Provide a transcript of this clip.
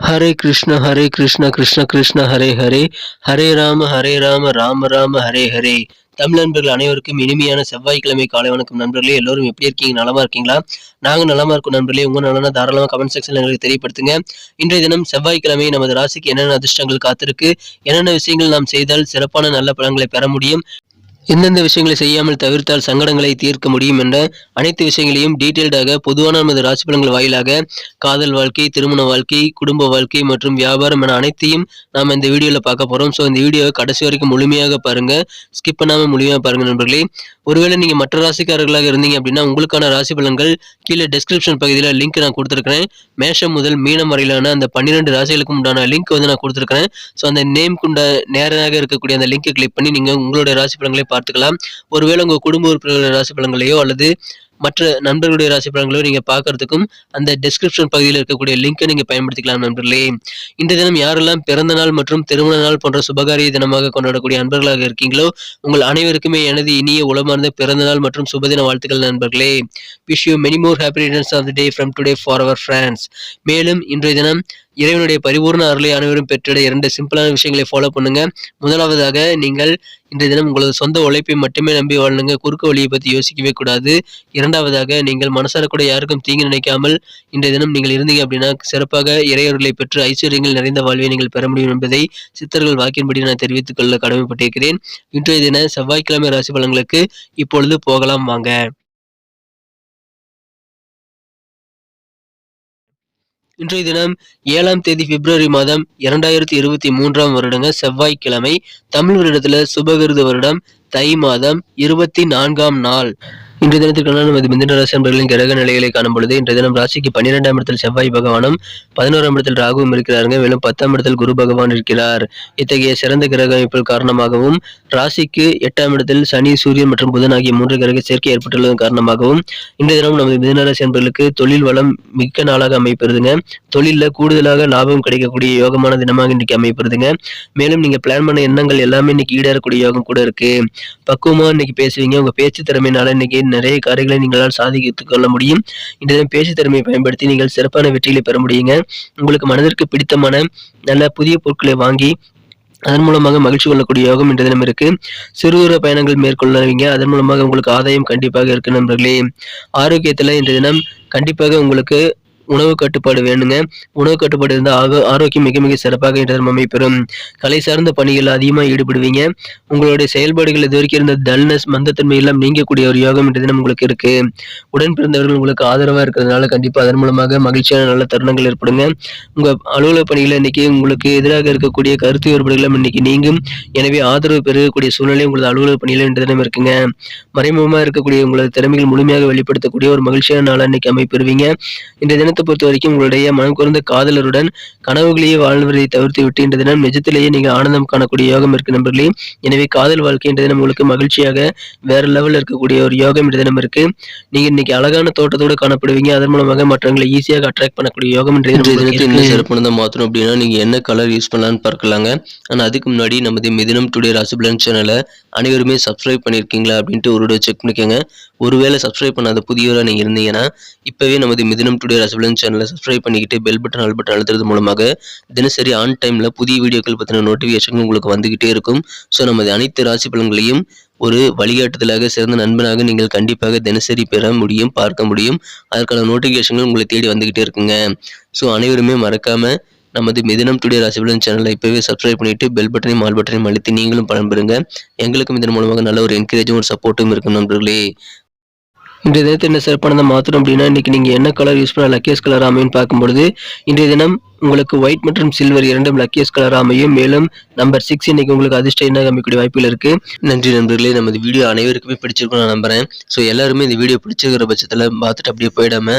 ஹரே கிருஷ்ண ஹரே கிருஷ்ண கிருஷ்ண கிருஷ்ண ஹரே ஹரே. ஹரே ராம ஹரே ராம ராம ராம ஹரே ஹரே. தமிழ் நண்பர்கள் அனைவருக்கும் இனிமையான செவ்வாய்க்கிழமை காலை வணக்கம் நண்பர்களே. எல்லோரும் எப்படி இருக்கீங்க? நலமா இருக்கீங்களா? நாங்க நலமா இருக்கும் நண்பர்களே. உங்க நலனா தாராளமாக கமெண்ட் செக்ஷன்ல எங்களுக்கு தெரியப்படுத்துங்க. இன்றைய தினம் செவ்வாய்க்கிழமை நமது ராசிக்கு என்னென்ன அதிர்ஷ்டங்கள் காத்திருக்கு? என்னென்ன விஷயங்கள் நாம் செய்தால் சிறப்பான நல்ல பலன்களை பெற முடியும்? எந்தெந்த விஷயங்களை செய்யாமல் தவிர்த்தால் சங்கடங்களை தீர்க்க முடியும் என்ற அனைத்து விஷயங்களையும் டீட்டெயில்டாக பொதுவான நமது ராசி பலன்கள் வாயிலாக காதல் வாழ்க்கை திருமண வாழ்க்கை குடும்ப வாழ்க்கை மற்றும் வியாபாரம் என அனைத்தையும் நாம் இந்த வீடியோவில் பார்க்க போகிறோம் ஸோ இந்த வீடியோவை கடைசி வரைக்கும் முழுமையாக பாருங்கள் ஸ்கிப் பண்ணாமல் முழுமையாக பாருங்கள் நண்பர்களே. ஒருவேளை நீங்கள் மற்ற ராசிக்காரர்களாக இருந்தீங்க அப்படின்னா உங்களுக்கான ராசி பலன்கள் கீழே டிஸ்கிரிப்ஷன் பகுதியில் லிங்க் நான் கொடுத்துருக்கிறேன். மேஷம் முதல் மீனம் வரையிலான அந்த பன்னிரெண்டு ராசிகளுக்கும் உண்டான லிங்க் வந்து நான் கொடுத்துருக்கிறேன். ஸோ அந்த நேம் கொண்ட நேராக இருக்கக்கூடிய அந்த லிங்கை கிளிக் பண்ணி நீங்கள் உங்களுடைய ராசி பலன்களை பார்த்துக்கலாம். ஒருவேளை உங்கள் குடும்ப உறுப்பினர்கள் ராசி பலன்களையோ அல்லது மற்ற நண்பர்களுடைய ராசி பலன்களோ நீங்கள் பார்க்கறதுக்கும் அந்த டிஸ்கிரிப்ஷன் பகுதியில் இருக்கக்கூடிய லிங்கை நீங்கள் பயன்படுத்திக்கலாம் நண்பர்களே. இந்த தினம் யாரெல்லாம் பிறந்த நாள் மற்றும் திருமண நாள் போன்ற சுபகாரிய தினமாக கொண்டாடக்கூடிய நண்பர்களாக இருக்கீங்களோ உங்கள் அனைவருக்குமே எனது இனிய உளமார்ந்த பிறந்த நாள் மற்றும் சுபதின வாழ்த்துக்கள் நண்பர்களே. Wish you many more happy returns of the day from today for our friends மேலும் இன்றைய தினம் இறைவனுடைய பரிபூர்ண அருளை அனைவரும் பெற்றிட இரண்டு சிம்பிளான விஷயங்களை ஃபாலோ பண்ணுங்க. முதலாவதாக நீங்கள் இன்றைய தினம் உங்களது சொந்த உழைப்பை மட்டுமே நம்பி வாழணுங்க குறுக்க வழியை பற்றி யோசிக்கவே கூடாது. இரண்டாவதாக நீங்கள் மனசார கூட யாருக்கும் தீங்கு நினைக்காமல் இன்றைய தினம் நீங்கள் இருந்தீங்க அப்படின்னா சிறப்பாக இறையர்களை பெற்று ஐஸ்வர்யங்கள் நிறைந்த வாழ்வை நீங்கள் பெற முடியும் என்பதை சித்தர்கள் வாக்கின்படி நான் தெரிவித்துக் கொள்ள கடமைப்பட்டிருக்கிறேன். இன்றைய தின செவ்வாய்க்கிழமை ராசி பலன்களுக்கு இப்பொழுது போகலாம் வாங்க. இன்றைய தினம் ஏழாம் தேதி பிப்ரவரி மாதம் இரண்டாயிரத்தி இருபத்தி மூன்றாம் வருடங்க செவ்வாய்க்கிழமை தமிழ் வருடத்துல சுபகிருத வருடம் தை மாதம் இருபத்தி நான்காம் நாள். இன்றைய தினத்திற்கான நமது மிதன ராசி நண்பர்களின் கிரக நிலைகளை காணும் பொழுது இன்றைய தினம் ராசிக்கு பன்னிரெண்டாம் இடத்தில் செவ்வாய் பகவானும் பதினோராம் இடத்தில் ராகுவும் இருக்கிறாருங்க. மேலும் பத்தாம் இடத்தில் குரு பகவான் இருக்கிறார். இத்தகைய சிறந்த கிரக அமைப்புகள் காரணமாகவும் ராசிக்கு எட்டாம் இடத்தில் சனி சூரியன் மற்றும் புதன் ஆகிய மூன்று கிரக சேர்க்கை ஏற்பட்டுள்ளதன் காரணமாகவும் இன்றைய தினம் நமது மிதன ராசி நண்பர்களுக்கு தொழில் வளம் மிக்க நாளாக அமைப்பிருதுங்க தொழிலில் கூடுதலாக லாபம் கிடைக்கக்கூடிய யோகமான தினமாக இன்னைக்கு அமைப்பிருதுங்க மேலும் நீங்க பிளான் பண்ண எண்ணங்கள் எல்லாமே இன்னைக்கு ஈடேறக்கூடிய யோகம் கூட இருக்கு. பக்குவமா இன்னைக்கு பேசுவீங்க. உங்க பேச்சு திறமையினால இன்னைக்கு நிறைய காரியங்களை நீங்களால் சாதித்துக் கொள்ள முடியும். இந்த பேச்சு திறமையை பயன்படுத்தி நீங்கள் சிறப்பான வெற்றிகளை பெற முடியுங்க. உங்களுக்கு மனதிற்கு பிடித்தமான நல்ல புதிய பொருட்களை வாங்கி அதன் மூலமாக மகிழ்ச்சி கொள்ளக்கூடிய யோகம் இன்ற தினம் இருக்கு. சிறு தூர பயணங்கள் மேற்கொள்ளவீங்க அதன் மூலமாக உங்களுக்கு ஆதாயம் கண்டிப்பாக இருக்கு நண்பர்களே. ஆரோக்கியத்துல இந்த தினம் கண்டிப்பாக உங்களுக்கு உணவு கட்டுப்பாடு வேணுங்க உணவு கட்டுப்பாடு இருந்தால் ஆக ஆரோக்கியம் மிக மிக சிறப்பாக இன்று அமைப்பெறும். கலை சார்ந்த பணிகள் அதிகமாக ஈடுபடுவீங்க. உங்களுடைய செயல்பாடுகள் இது வரைக்கும் இருந்த டல்னஸ் மந்தத்தன்மை எல்லாம் நீங்கக்கூடிய ஒரு யோகம் என்ற தினம் உங்களுக்கு இருக்கு. உடன் பிறந்தவர்கள் உங்களுக்கு ஆதரவாக இருக்கிறதுனால கண்டிப்பாக அதன் மூலமாக மகிழ்ச்சியான நல்ல தருணங்கள் ஏற்படுங்க. உங்கள் அலுவலக பணிகளை இன்னைக்கு உங்களுக்கு எதிராக இருக்கக்கூடிய கருத்து வேறுபாடுகளும் இன்னைக்கு நீங்கும். எனவே ஆதரவு பெறக்கூடிய சூழ்நிலை உங்களது அலுவலக பணியில் இன்று தினம் இருக்குங்க. மறைமுகமாக இருக்கக்கூடிய உங்களது திறமைகள் முழுமையாக வெளிப்படுத்தக்கூடிய ஒரு மகிழ்ச்சியான நாளாக இன்னைக்கு அமைப்பெறுவீங்க. இன்றைய தினத்தை பொறுத்த வரைக்கும் உங்களுடைய மனம் குறைந்த காதலருடன் கனவுகளையே வாழ்வதை தவிர்த்து விட்டு இன்ற தினம் நிஜத்திலேயே நீங்கள் ஆனந்தம் காணக்கூடிய யோகம் இருக்கு நண்பர்களே. எனவே காதல் வாழ்க்கை இன்ற தினம் உங்களுக்கு மகிழ்ச்சியாக வேற லெவலில் இருக்கக்கூடிய ஒரு யோகம் இன்ற தினம் இருக்கு. நீங்க இன்னைக்கு அழகான தோட்டத்தோடு காணப்படுவீங்க. அதன் மூலமாக மற்றவங்களை ஈஸியாக அட்ராக்ட் பண்ணக்கூடிய யோகம் இன்றைய தினத்தில் என்ன சிறப்பானதை மாற்றணும் அப்படின்னா நீங்க என்ன கலர் யூஸ் பண்ணலாம்னு பார்க்கலாங்க. ஆனா அதுக்கு முன்னாடி நமது மிதினம் டுடே ராசிபலன் சேனலை அனைவருமே சப்ஸ்கிரைப் பண்ணியிருக்கீங்களா அப்படின்ட்டு ஒரு செக் பண்ணிக்கோங்க. ஒருவேளை சப்ஸ்கிரைப் பண்ணாத புதியவராக நீங்கள் இருந்தீங்கன்னா இப்போவே நமது மிதினம் டுடே ரசபலன் சேனலை சப்ஸ்கிரைப் பண்ணிக்கிட்டு பெல் பட்டன் ஆல் பட்டன் அழுத்துறது மூலமாக தினசரி ஆன் டைமில் புதிய வீடியோக்கள் பற்றின நோட்டிஃபிகேஷன் உங்களுக்கு வந்துக்கிட்டே இருக்கும். ஸோ நமது அனைத்து ராசி பலன்களையும் ஒரு வழிகாட்டுதலாக சிறந்த நண்பனாக நீங்கள் கண்டிப்பாக தினசரி பெற முடியும் பார்க்க முடியும். அதற்கான நோட்டிஃபிகேஷன்கள் உங்களை தேடி வந்துக்கிட்டே இருக்குங்க. ஸோ அனைவருமே மறக்காமல் நமது மிதனம் டுடே ராசிபலன் சேனலை இப்போவே சப்ஸ்கிரைப் பண்ணிட்டு பெல் பட்டனையும் ஆல் பட்டனையும் அழுத்தி நீங்களும் பலன் பெறுங்க. எங்களுக்கும் இதன் மூலமாக நல்ல ஒரு என்கரேஜும் ஒரு சப்போர்ட்டும் இருக்கும் நண்பர்களே. இன்றைய தினத்தை என்ன சிறப்பானதை மாற்றணும் அப்படின்னா இன்னைக்கு நீங்கள் என்ன கலர் யூஸ் பண்ண லக்கேஸ் கலர் அமையும் பார்க்கும்பொழுது இன்றைய தினம் உங்களுக்கு ஒயிட் மற்றும் சில்வர் இரண்டும் லக்கியஸ் கலர் அமையும் மேலும் நம்பர் சிக்ஸ் இன்னைக்கு உங்களுக்கு அதிர்ஷ்ட என்ன அமைக்கக்கூடிய வாய்ப்புகள் இருக்கு. நன்றி நண்பர்களே நமது வீடியோ அனைவருக்குமே பிடிச்சிருக்கும் நான் நம்புறேன். ஸோ எல்லாருமே இந்த வீடியோ பிடிச்சிருக்கிற பட்சத்தில் பார்த்துட்டு அப்படியே போயிடாம